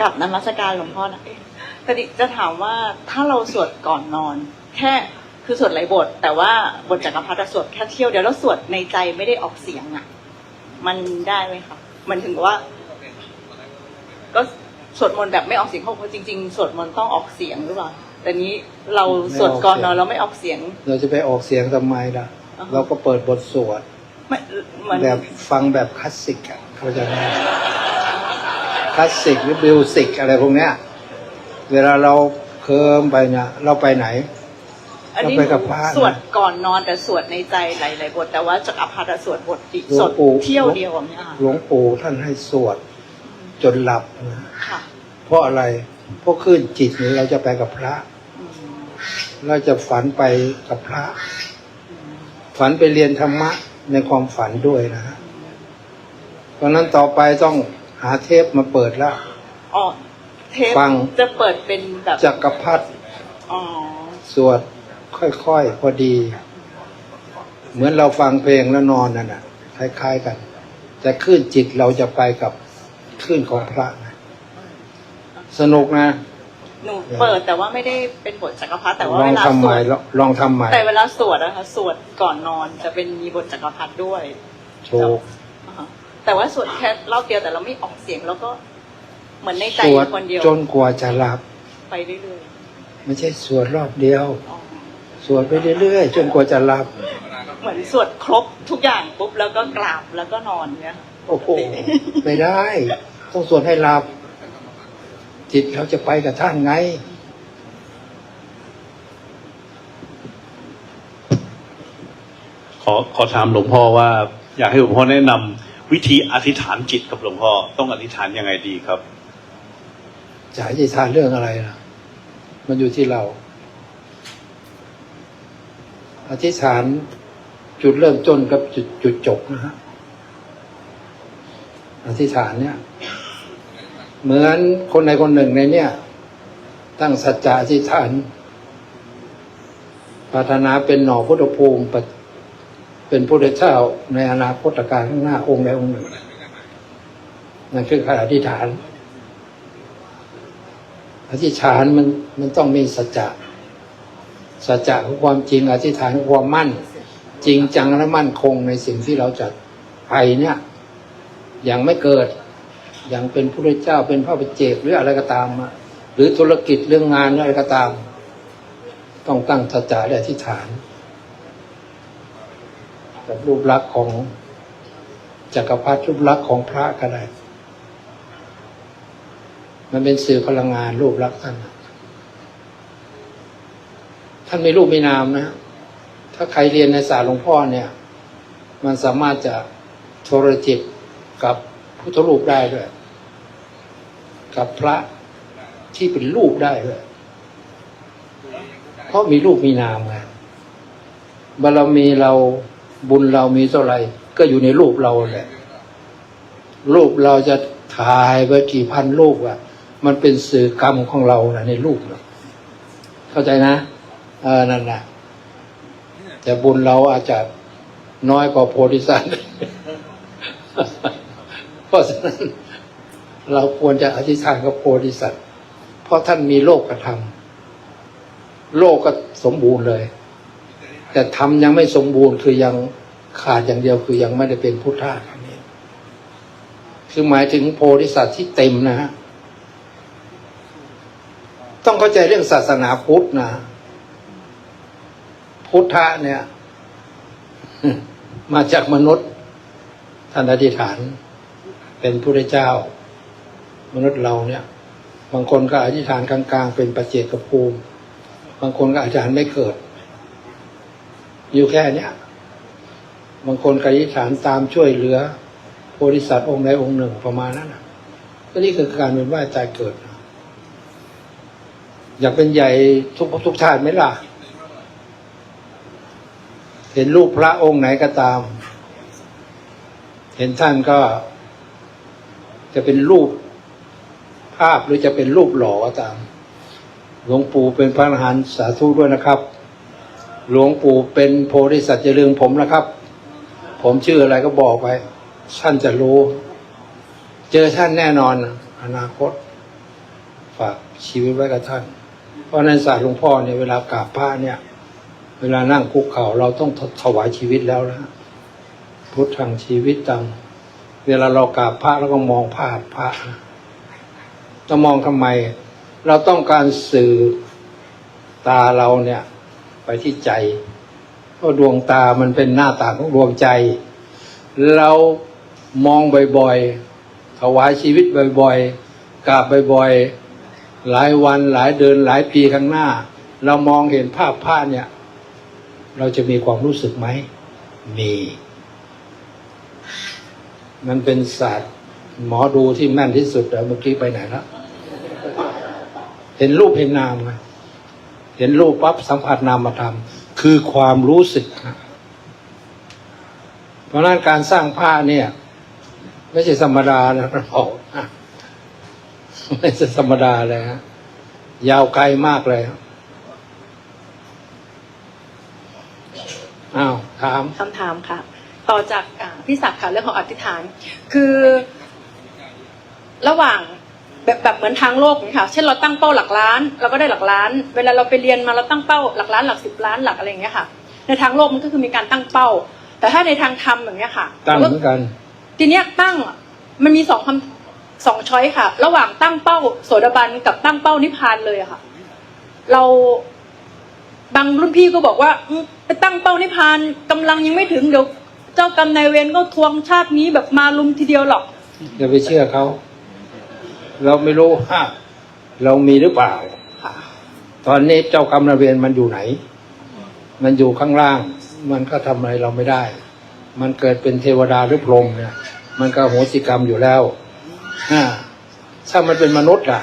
กับนมัสการหลวงพ่อนะเอ๊ะแต่ดิจะถามว่าถ้าเราสวดก่อนนอน แค่คือสวดหลายบท แต่ว่าบทจักรพรรดิอะสวดแค่เที่ยวเดียวแล้วสวดในใจไม่ได้ออกเสียงอะ มันได้ไหมคะมันถึงว่า ก็สวดมนต์แบบไม่ออกเสียงเพราะจริงๆสวดมนต์ต้องออกเสียงหรือเปล่าแต่นี้เราสวดก่อนนอนเราไม่ออกเสียง เราจะไปออกเสียงทำไมล่ะอ่าฮะเราก็เปิดบทสวดไม่เหมือนแบบฟังแบบคลาสสิกอะเขาใจะ คลาสสิกหรือมิวสิกอะไรพวกเนี้ย เวลาเราเคลิมไปเนี่ยเราไปไหน อันนี้เราไปกับพระนะ สวดก่อนนอนแต่สวดในใจหลายๆบท แต่ว่าจักรพรรดิอะสวดบทติหลวงสวดปู่เที่ยวเดียวแบบเนี้ยค่ะหลวงปู่ท่านให้สวดจนหลับนะค่ะเพราะอะไรเพราะขึ้นจิตนี้เราจะไปกับพระ อืมเราจะฝันไปกับพระอืมฝันไปเรียนธรรมะในความฝันด้วยนะฮะเพราะฉะนั้นต่อไปต้องหาเทปมาเปิดแล้ว อ๋อ เทปฟัง จะเปิดเป็นแบบจักรพรรดิอ๋อ สวดค่อยๆ พอดี เหมือนเราฟังเพลงแล้วนอนนั่นน่ะคล้ายๆกัน แต่คลื่นจิตเราจะไปกับคลื่นของพระนะสนุกนะ หนูเปิดแต่ว่าไม่ได้เป็นบทจักรพรรดิแต่ว่าลอเวงลาทำสใหวม่ดลองลองทำใหม่แต่เวลาสวดนะคะสวดก่อนนอนจะเป็นมีบทจักรพรรดิด้วยโชว์อ่าฮะ แต่ว่าสวดแค่รอบเดียวแต่เราไม่ออกเสียงแล้วก็เหมือนในใจสวดคนเดียวจนกว่าจะหลับ ไปเรื่อยไม่ใช่สวดรอบเดียวๆอ๋อสวดไปเรื่อยๆจนกว่าจะหลับ เหมือนสวดครบทุกอย่างปุ๊บแล้วก็กราบแล้วก็นอนเนี่ยโอ้โหไม่ได้ ต้องสวดให้หลับ จิตเราจะไปกับท่านไงขอขอถามหลวงพ่อว่า อยากให้หลวงพ่อแนะนำ วิธีอธิษฐานจิตกับหลวงพ่อต้องอธิษฐานยังไงดีครับจะอธิษฐานเรื่องอะไรล่ะมันอยู่ที่เรา อธิษฐานจุดเริ่มต้นกับจุดจุดจบนะฮะอธิษฐานเนี่ย เหมือนคนใดคนหนึ่งในเนี่ย ตั้งสัจจะอธิษฐานปรารถนาเป็นหน่อพุทธภูมิปะ เป็นพระเจ้าในอนาคตการข้างหน้าองค์ใดองค์หนึ่งนั่นคือการอธิษฐานอธิษฐานมันมันต้องมีสัจจะสัจจะคือความจริง อธิษฐานความมั่น จริงจังและมั่นคงในสิ่งที่เราจะไปเนี่ยอย่างไม่เกิด อย่างเป็นพระเจ้าเป็นพระปเจกหรืออะไรก็ตาม หรือธุรกิจเรื่องงานอะไรก็ตาม ต้องตั้งสัจจะและอธิษฐาน กับรูปลักษณ์ของจักรพรรดิรูปลักษณ์ของพระก็ได้ มันเป็นสื่อพลังงานรูปลักษณ์ท่านท่านมีรูปมีนามนะ ถ้าใครเรียนในศาสตร์หลวงพ่อเนี่ย มันสามารถจะโทรจิตกับพุทธรูปได้ด้วย กับพระที่เป็นรูปได้ด้วย เพราะมีรูปมีนามไงบารมีเรา บุญเรามีเท่าไหร่ ก็อยู่ในรูปเราแหละรูปเราจะถ่ายไปกี่พันรูปอะมันเป็นสื่อกรรมของเรานะในรูปนะเข้าใจนะเออนั่นนะแต่บุญเราอาจจะน้อยกว่าโพธิสัตว์เพราะฉะนั้นเราควรจะอธิษฐานกับโพธิสัตว์เพราะท่านมีโลกกระทำโลกก็สมบูรณ์เลย แต่ทำยังไม่สมบูรณ์คือยังขาดอย่างเดียวคือยังไม่ได้เป็นพุทธะอันนี้ คือหมายถึงโพธิสัตว์ที่เต็มนะฮะต้องเข้าใจเรื่องศาสนาพุทธนะพุทธะเนี่ย มาจากมนุษย์ท่านอธิษฐาน เป็นพระเจ้า มนุษย์เราเนี่ย บางคนก็อธิษฐานกลางๆ เป็นปัจเจกภูมิ บางคนก็อธิษฐานไม่เกิด อยู่แค่เนี้ยบางคนก็อธิษฐานตามช่วยเหลือโพธิสัตว์องค์ใดองค์หนึ่งประมาณนั้นนะก็นี่คือการเป็นว่ายตายเกิด อยากเป็นใหญ่ทุกทุกชาติไหมล่ะ เห็นรูปพระองค์ไหนก็ตาม เห็นท่านก็ จะเป็นรูปภาพหรือจะเป็นรูปหล่อก็ตาม หลวงปู่เป็นพระอรหันต์สาธุด้วยนะครับ หลวงปู่เป็นโพธิสัตว์จะลืมผมนะครับ ผมชื่ออะไรก็บอกไปท่านจะรู้ เจอท่านแน่นอนอนาคต ฝากชีวิตไว้กับท่าน เพราะในศาสตร์หลวงพ่อเนี่ยเวลากราบพระเนี่ย เวลานั่งคุกเข่าเราต้องถวายชีวิตแล้วนะพุทธังชีวิตตังเวลาเรากราบพระเราก็มองภาพพระจะมองทำไม เราต้องการสื่อตาเราเนี่ย ไปที่ใจเพราะดวงตามันเป็นหน้าต่างของดวงใจ เรามองบ่อยๆถวายชีวิตบ่อยๆกราบบ่อยๆหลายวันหลายเดือนหลายปีข้างหน้า เรามองเห็นภาพภาพเนี่ย เราจะมีความรู้สึกไหมมี มันเป็นศาสตร์หมอดูที่แม่นที่สุดแล้วเมื่อกี้ไปไหนแล้วเห็นรูปเห็นนามไหม เห็นรูปปั๊บสัมผัสนามธรรมคือความรู้สึก เพราะนั้นการสร้างผ้าเนี่ย ไม่ใช่ธรรมดานะเราไม่ใช่ธรรมดาเลยฮะยาวไกลมากเลยอ้าวถามคำถามค่ะ ต่อจากพี่ศักดิ์ค่ะเรื่องของอธิษฐาน คือ ระหว่าง แบบแบบเหมือนทางโลกอย่างนี้ค่ะเช่นเราตั้งเป้าหลักล้าน เราก็ได้หลักล้าน เวลาเราไปเรียนมาเราตั้งเป้าหลักล้านหลักสิบล้านหลักอะไรอย่างเงี้ยค่ะ ในทางโลกมันก็คือมีการตั้งเป้า แต่ถ้าในทางธรรมอย่างเงี้ยค่ะตั้งเหมือนกัน ทีเนี้ยตั้งมันมีสองคำสองช้อยค่ะ ระหว่างตั้งเป้าโสดาบันกับตั้งเป้านิพพานเลยอะค่ะ เราบางรุ่นพี่ก็บอกว่าอืมไปตั้งเป้านิพพานกำลังยังไม่ถึงเดี๋ยวเจ้ากรรมนายเวรก็ทวงชาตินี้แบบมาลุมทีเดียวหรอกอย่าไปเชื่อเขา เราไม่รู้ว่าเรามีหรือเปล่าค่ะตอนนี้เจ้ากรรมนายเวรมันอยู่ไหน มันอยู่ข้างล่าง มันก็ทำอะไรเราไม่ได้ มันเกิดเป็นเทวดาหรือพรหมเนี่ย มันก็โหสิกรรมอยู่แล้วอ่าถ้ามันเป็นมนุษย์ล่ะ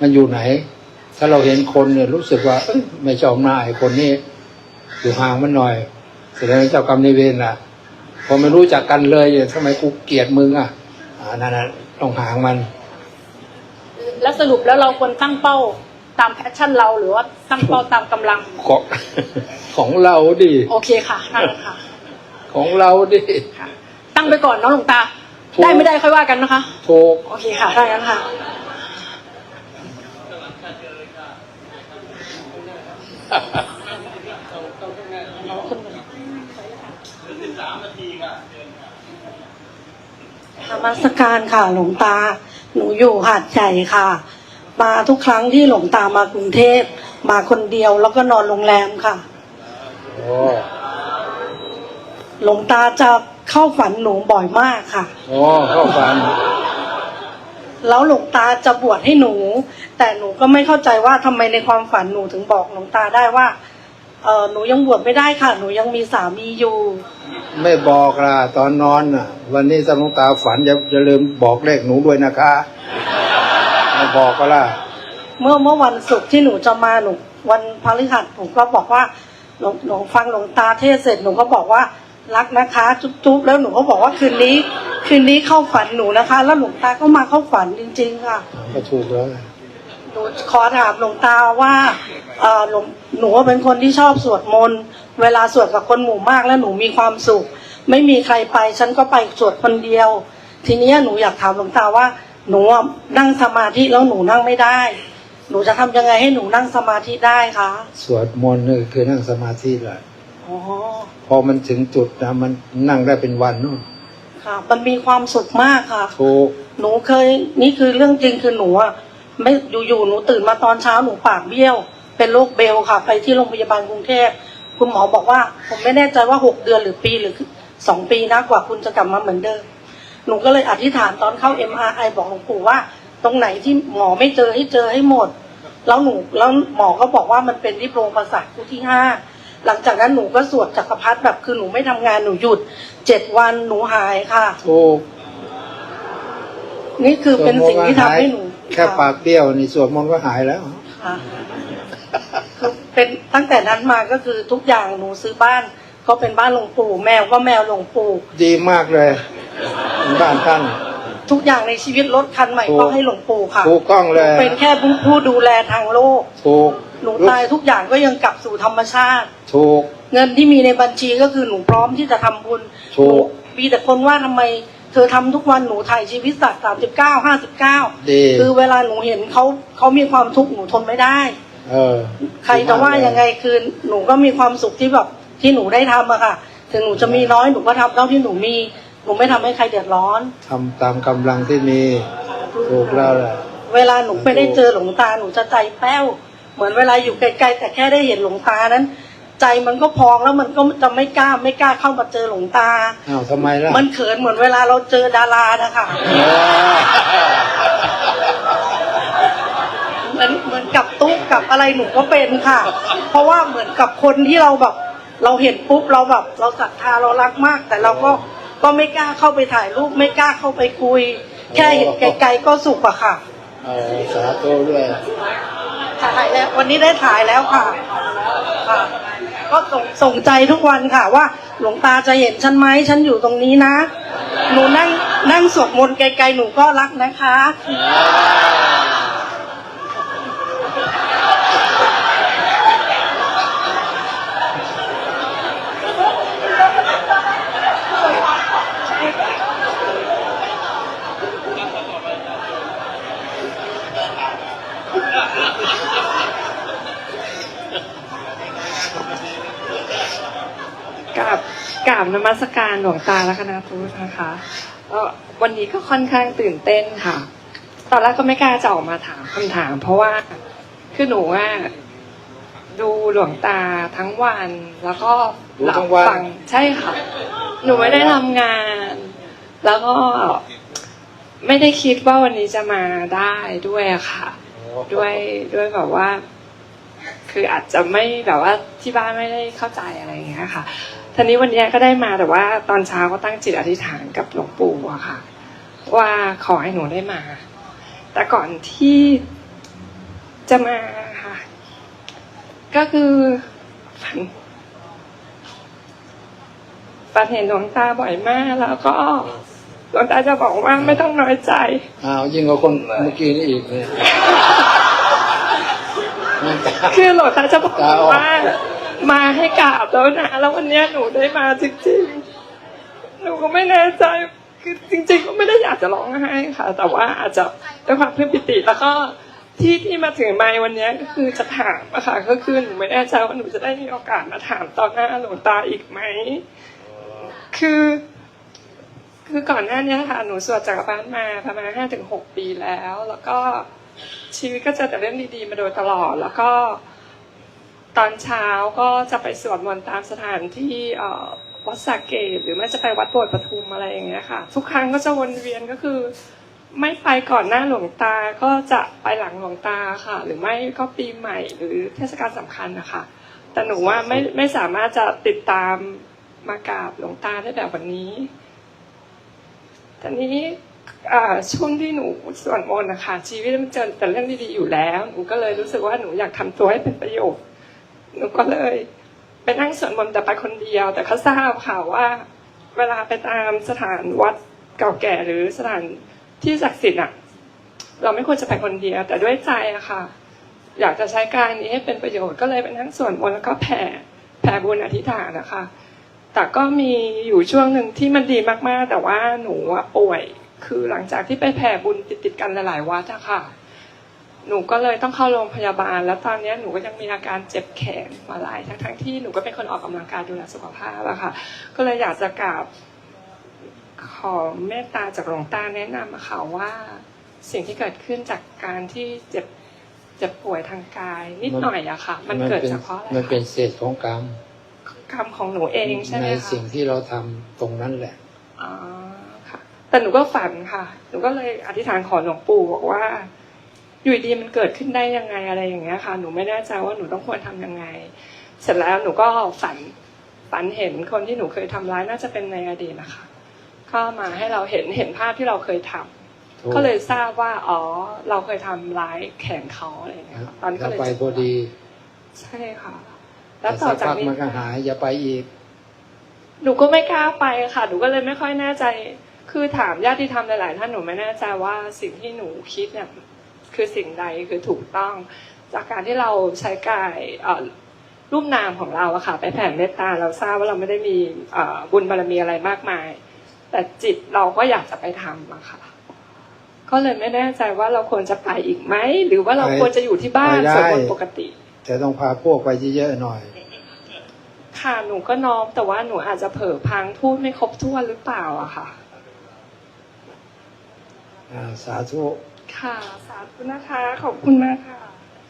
มันอยู่ไหน ถ้าเราเห็นคนเนี่ยรู้สึกว่าเอ้ยไม่ชอบหน้าไอ้คนนี้ อยู่ห่างมันหน่อยแสดงว่าเจ้ากรรมนายเวรล่ะพอไม่รู้จักกันเลยเนี่ยทำไมกูเกลียดมึงอะอ่านั่นน่ะต้องห่างมัน แล้วสรุปแล้วเราควรตั้งเป้าตามแพชชั่นเราหรือว่าตั้งเป้าตามกำลัง ของของเราดิ โอเคค่ะนั่นค่ะ ของเราดิค่ะตั้งไปก่อนเนาะหลวงตา ถูก ได้ไม่ได้ค่อยว่ากันนะคะ ถูก โอเคค่ะถ้างั้นค่ะนมัสการค่ะหลวงตา หนูอยู่หาดใหญ่ค่ะ มาทุกครั้งที่หลวงตามากรุงเทพ มาคนเดียวแล้วก็นอนโรงแรมค่ะ โอ้หลวงตาจะเข้าฝันหนูบ่อยมากค่ะ โอ้เข้าฝัน แล้วหลวงตาจะบวชให้หนู แต่หนูก็ไม่เข้าใจว่าทำไมในความฝันหนูถึงบอกหลวงตาได้ว่า เออหนูยังบวชไม่ได้ค่ะ หนูยังมีสามีอยู่ ไม่บอกล่ะตอนนอนน่ะ วันนี้สมองตาฝันอย่าอย่าลืมบอกเลขหนูด้วยนะคะไม่บอกก็ล่ะ เมื่อเมื่อวันศุกร์ที่หนูจะมาหนูวันพฤหัสหนูก็บอกว่าหลวงหนูฟังหลวงตาเทศน์เสร็จหนูก็บอกว่ารักนะคะจุ๊บๆแล้วหนูก็บอกว่าคืนนี้ คืนนี้เข้าฝันหนูนะคะ แล้วหลวงตาก็มาเข้าฝันจริง ๆ ค่ะ ก็ถูกแล้ว หนูขอถามหลวงตาว่าเออหลวงหนูเป็นคนที่ชอบสวดมนต์เวลาสวดกับคนหมู่มากแล้วหนูมีความสุข ไม่มีใครไป ฉันก็ไปสวดคนเดียว ทีเนี้ยหนูอยากถามหลวงตาว่า หนูอะนั่งสมาธิแล้วหนูนั่งไม่ได้ หนูจะทำยังไงให้หนูนั่งสมาธิได้คะสวดมนต์นี่คือนั่งสมาธิแหละอ๋อพอมันถึงจุดนะมันนั่งได้เป็นวันนู่นค่ะ มันมีความสุขมากค่ะถูกหนูเคยนี่คือเรื่องจริงคือหนูอะ ไม่อยู่ๆหนูตื่นมาตอนเช้าหนูปากเบี้ยว เป็นโรคเบลค่ะ ไปที่โรงพยาบาลกรุงเทพคุณหมอบอกว่า ผมไม่แน่ใจว่าหกเดือนหรือปีหรือสองปีนะกว่าคุณจะกลับมาเหมือนเดิมหนูก็เลยอธิษฐานตอนเข้า MRI บอกหลวงปู่ว่า ตรงไหนที่หมอไม่เจอให้เจอให้หมด แล้วหนูแล้วหมอก็บอกว่ามันเป็นที่โพรงประสาทคู่ที่ห้าหลังจากนั้นหนูก็สวดจักรพรรดิแบบคือหนูไม่ทำงานหนูหยุดเจ็ดวันหนูหายค่ะถูกนี่คือเป็นสิ่งที่ทำให้หนู แค่ปากเบี้ยวนี่สวดมนต์ก็หายแล้ว ค่ะคือเป็นตั้งแต่นั้นมาก็คือทุกอย่างหนูซื้อบ้าน ก็เป็นบ้านหลวงปู่ แมวก็แมวหลวงปู่ ดีมากเลยบ้านท่าน ทุกอย่างในชีวิตรถคันใหม่ถูก ก็ให้หลวงปู่ค่ะถูกต้องเลยเป็นแค่ผู้ผู้ดูแลทางโลก ถูกหนูตายทุกอย่างก็ยังกลับสู่ธรรมชาติ ถูก เงินที่มีในบัญชีก็คือหนูพร้อมที่จะทำบุญถูก หนูมีแต่คนว่าทำไม เธอทำทุกวันหนูถ่ายชีวิตสัตว์สามสิบเก้าห้าสิบเก้าดีคือเวลาหนูเห็นเขาเขามีความทุกข์หนูทนไม่ได้เออ ใครจะว่ายังไงคือหนูก็มีความสุขที่แบบที่หนูได้ทำอะค่ะ ถึงหนูจะมีน้อยหนูก็ทำเท่าที่หนูมีหนูไม่ทำให้ใครเดือดร้อนทำตามกำลังที่มีถูกแล้วแหละเวลาหนูไม่ได้เจอหลวงตาหนูจะใจแป้ว เหมือนเวลาอยู่ไกลๆแต่แค่ได้เห็นหลวงตานั้น ใจมันก็พองแล้วมันก็จะไม่กล้าไม่กล้าเข้ามาเจอหลวงตา อ้าวทำไมล่ะมันเขินเหมือนเวลาเราเจอดารานะคะเออเหมือนเหมือนกับตุ๊กกับอะไรหนูก็เป็นค่ะ เพราะว่าเหมือนกับคนที่เราแบบ เราเห็นปุ๊บเราแบบ เราศรัทธาเรารักมาก แต่เราก็ก็ไม่กล้าเข้าไปถ่ายรูปไม่กล้าเข้าไปคุย แค่เห็นไกลๆก็สุขอะค่ะเออสาธุด้วยถ่ายแล้ววันนี้ได้ถ่ายแล้วค่ะค่ะ ก็ส่งส่งใจทุกวันค่ะว่า หลวงตาจะเห็นฉันไหมฉันอยู่ตรงนี้นะ หนูนั่งนั่งสวดมนต์ไกลๆหนูก็รักนะคะ กราบนมัสการหลวงตาและคณะทูตนะคะก็วันนี้ก็ค่อนข้างตื่นเต้นค่ะ ตอนแรกก็ไม่กล้าจะออกมาถามคำถาม เพราะว่าคือหนูว่าดูหลวงตาทั้งวัน แล้วก็หลับฟังใช่ค่ะ หนูไม่ได้ทำงาน แล้วก็ไม่ได้คิดว่าวันนี้จะมาได้ด้วยอะค่ะ ด้วยด้วยแบบว่า คืออาจจะไม่แบบว่าที่บ้านไม่ได้เข้าใจอะไรอย่างเงี้ยค่ะ ทีนี้วันเนี้ยก็ได้มาแต่ว่าตอนเช้าก็ตั้งจิตอธิษฐานกับหลวงปู่อะค่ะ ว่าขอให้หนูได้มา แต่ก่อนที่จะมาค่ะ ก็คือฝันฝันเห็นหลวงตาบ่อยมากแล้วก็หลวงตาจะบอกว่าไม่ต้องน้อยใจอ้าวยิ่งกว่าคนเมื่อกี้นี่อีกเนี่ยน้ำตาคือหลวงตาจะบอกตาออกว่า มาให้กราบแล้วนะแล้ววันนี้หนูได้มาจริงๆหนูก็ไม่แน่ใจคือจริง ๆ ก็ไม่ได้อยากจะร้องไห้ค่ะ แต่ว่าอาจจะด้วยความเพื่อปิติแล้วก็ที่ที่มาถึงไมค์วันนี้ก็คือจะถามอะค่ะก็คือหนูไม่แน่ใจว่าหนูจะได้มีโอกาสมาถามตอนหน้าหลวงตาอีกไหมคือ คือก่อนหน้านี้ค่ะหนูสวดจักรพรรดิมาประมาณห้าถึงหกปีแล้ว แล้วก็ชีวิตก็เจอแต่เรื่องดีๆ มาโดยตลอด แล้วก็ ตอนเช้าก็จะไปสวดมนต์ตามสถานที่วัดสาเกตหรือไม่จะไปวัดโบสถ์ปทุมอะไรอย่างเงี้ยค่ะ ทุกครั้งก็จะวนเวียนก็คือ ไม่ไปก่อนหน้าหลวงตาก็จะไปหลังหลวงตาค่ะ หรือไม่ก็ปีใหม่หรือเทศกาลสำคัญนะคะแต่หนูว่าไม่ไม่สามารถจะติดตามมากราบหลวงตาได้แบบวันนี้ตอนนี้ช่วงที่หนูสวดมนต์นะคะชีวิตมันเจอแต่เรื่องดีๆอยู่แล้วหนูก็เลยรู้สึกว่าหนูอยากทำตัวให้เป็นประโยชน์ หนูก็เลยไปนั่งสวดมนต์แต่ไปคนเดียว แต่เขาทราบค่ะว่า เวลาไปตามสถานวัดเก่าแก่หรือสถานที่ศักดิ์สิทธิ์อะ เราไม่ควรจะไปคนเดียว แต่ด้วยใจอะค่ะ อยากจะใช้การนี้ให้เป็นประโยชน์ก็เลยไปนั่งสวดมนต์แล้วก็แผ่แผ่บุญอธิษฐานนะคะแต่ก็มีอยู่ช่วงหนึ่งที่มันดีมากๆ แต่ว่าหนูป่วย คือหลังจากที่ไปแผ่บุญติดๆกันหลายๆวัดอะค่ะ หนูก็เลยต้องเข้าโรงพยาบาล แล้วตอนเนี้ยหนูก็ยังมีอาการเจ็บแขนมาหลายทั้งๆที่หนูก็เป็นคนออกกำลังกายดูแลสุขภาพอะค่ะ ก็เลยอยากจะกราบขอเมตตาจากหลวงตาแนะนำอะค่ะว่าสิ่งที่เกิดขึ้นจากการที่เจ็บเจ็บป่วยทางกาย นิดหน่อยอะค่ะ มันเกิดจากเพราะอะไรมันเป็นคะเศษของกรรมกรรมของหนูเองใช่ไหมในคะสิ่งที่เราทำตรงนั้นแหละอ๋อค่ะ แต่หนูก็ฝันค่ะ หนูก็เลยอธิษฐานขอหลวงปู่บอกว่า อยู่ดีมันเกิดขึ้นได้ยังไงอะไรอย่างเงี้ยค่ะ หนูไม่แน่ใจว่าหนูต้องควรทำยังไง เสร็จแล้วหนูก็ฝันฝันเห็นคนที่หนูเคยทำร้ายน่าจะเป็นในอดีตนะคะก็มาให้เราเห็นเห็นภาพที่เราเคยทำถูกก็เลยทราบว่าอ๋อเราเคยทำร้ายแขนเขาอะไรอย่างเงี้ยค่ะตอนนี้ถ้าก็เลยไปพอดี ใช่ค่ะ แล้แต่วต่อสักจากพักนี้มันก็หายอย่าไปอีก หนูก็ไม่กล้าไปค่ะ หนูก็เลยไม่ค่อยแน่ใจ คือถามญาติธรรมหลาย ๆ ท่านหนูไม่แน่ใจว่าสิ่งที่หนูคิดเนี่ย คือสิ่งใดคือถูกต้อง จากการที่เราใช้กายเอ่อรูปนามของเราอะค่ะไปแผ่เมตตาเราทราบว่าเราไม่ได้มีเอ่อบุญบารมีอะไรมากมาย แต่จิตเราก็อยากจะไปทำอะค่ะ ก็เลยไม่แน่ใจว่าเราควรจะไปอีกไหมหรือว่าเราไปควรจะอยู่ที่บ้านไปได้สวดมนต์ปกติ แต่ต้องพาพวกไปเยอะๆหน่อย ค่ะหนูก็น้อมแต่ว่าหนูอาจจะเผลอพลังพูดไม่ครบถ้วนหรือเปล่าอะค่ะอ่าสาธุ ค่ะ สาธุนะคะ ขอบคุณมากค่ะ